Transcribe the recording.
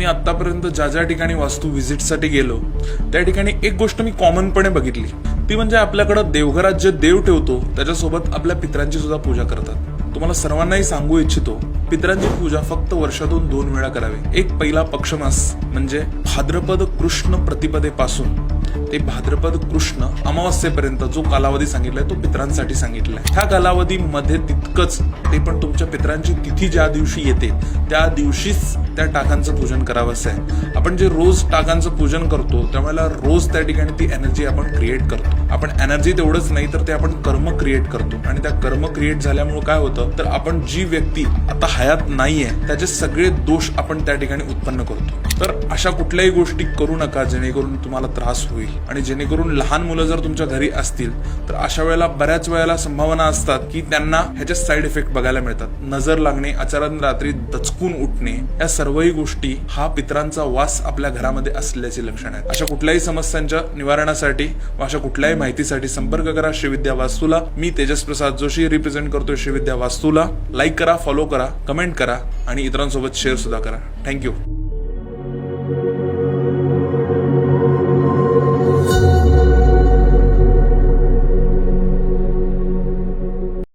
मी आतापर्यंत ज्या ज्या ठिकाणी वास्तू व्हिजिटसाठी गेलो त्या ठिकाणी एक गोष्ट मी कॉमनपणे बघितली. ती म्हणजे आपल्याकडं देवघरात जे देव ठेवतो त्याच्यासोबत आपल्या पित्रांची सुद्धा पूजा करतात. तुम्हाला सर्वांनाही सांगू इच्छितो पित्रांची पूजा फक्त वर्षातून दोन वेळा करावी. एक पहिला पक्षमास म्हणजे भाद्रपद कृष्ण प्रतिपदेपासून. ते भाद्रपद कृष्ण अमावस्येपर्यंत जो कालावधी सांगितलाय तो पित्रांसाठी सांगितलाय. ह्या कालावधीमध्ये तितकंच ते पण तुमच्या पित्रांची तिथी ज्या दिवशी येते त्या दिवशीच त्या टाकांचं पूजन करावं असं आहे. आपण जे रोज टाकांचं पूजन करतो त्यावेळेला रोज त्या ठिकाणी ती एनर्जी आपण क्रिएट करतो. आपण एनर्जी तेवढंच नाही तर ते आपण कर्म क्रिएट करतो. आणि त्या कर्म क्रिएट झाल्यामुळे काय होतं तर आपण जी व्यक्ती आता हयात नाहीये त्याचे सगळे दोष आपण त्या ठिकाणी उत्पन्न करतो. तर अशा कुठल्याही गोष्टी करू नका जेणेकरून तुम्हाला त्रास होईल. आणि जेणेकरून लहान मुलं जर तुमच्या घरी असतील तर अशा वेळेला बऱ्याच वेळेला संभावना असतात की त्यांना ह्याचे साईड इफेक्ट बघायला मिळतात. नजर लागणे अचानक रात्री दचकून उठणे या सर्वही गोष्टी हा पित्रांचा वास आपल्या घरामध्ये असल्याचे लक्षण आहे अशा कुठल्याही समस्यांच्या निवारणासाठी व अशा कुठल्याही माहितीसाठी संपर्क करा श्रीविद्या वास्तूला. मी तेजस प्रसाद जोशी रिप्रेझेंट करतोय श्रीविद्या वास्तूला. लाईक करा फॉलो करा कमेंट करा आणि इतरांसोबत शेअर सुद्धा करा. थँक्यू